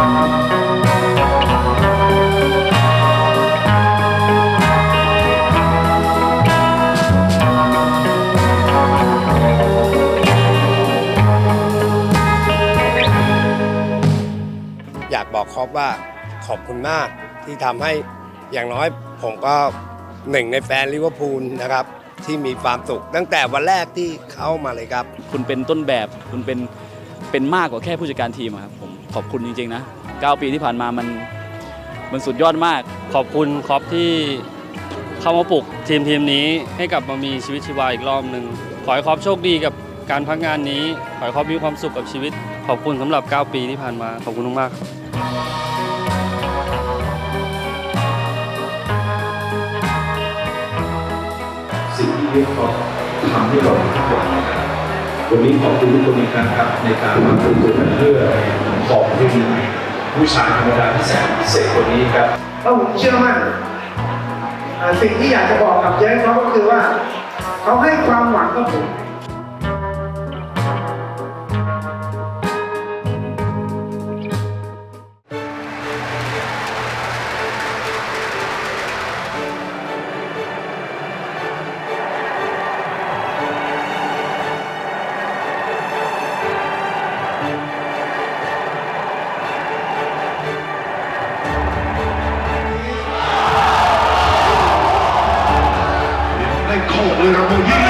อยากบอกครอบว่าขอบคุณมากที่ทำให้อย่างน้อยผมก็หนึ่งในแฟนลิเวอร์พูลนะครับ ที่มีความสุข ตั้งแต่วันแรกที่เข้ามาเลยครับ คุณเป็นต้นแบบคุณเป็นเป็นมากกว่าแค่ผู้จัดการทีมอะครับผมขอบคุณจริงๆนะ 9 ปีที่ผ่านมามันมันสุดยอดมาก ขอบคุณครอปที่เข้ามาปลุกทีมทีมนี้ให้กลับมามีชีวิตชีวาอีกรอบหนึ่งขอให้ครอปโชคดีกับการพักงานนี้ ขอให้ครอปมีความสุขกับชีวิต ขอบคุณสำหรับ 9 ปีที่ผ่านมา ขอบคุณมากๆครับ สิ่งที่เรียกเขาทำให้เราทุกวันนะครับวันนี้ขอบคุณทุกคนอีกครั้งครับในการมาพูดคุยกันเพื่อขอบคุณ ผู้ชายธรรมดาที่แสนพิเศษคนนี้ครับแล้วผมเชื่อมั่นสิ่งที่อยากจะบอกกับเย้เขาก็คือว่า เขาให้ความหวังกับผม Ceboleira, bom dia!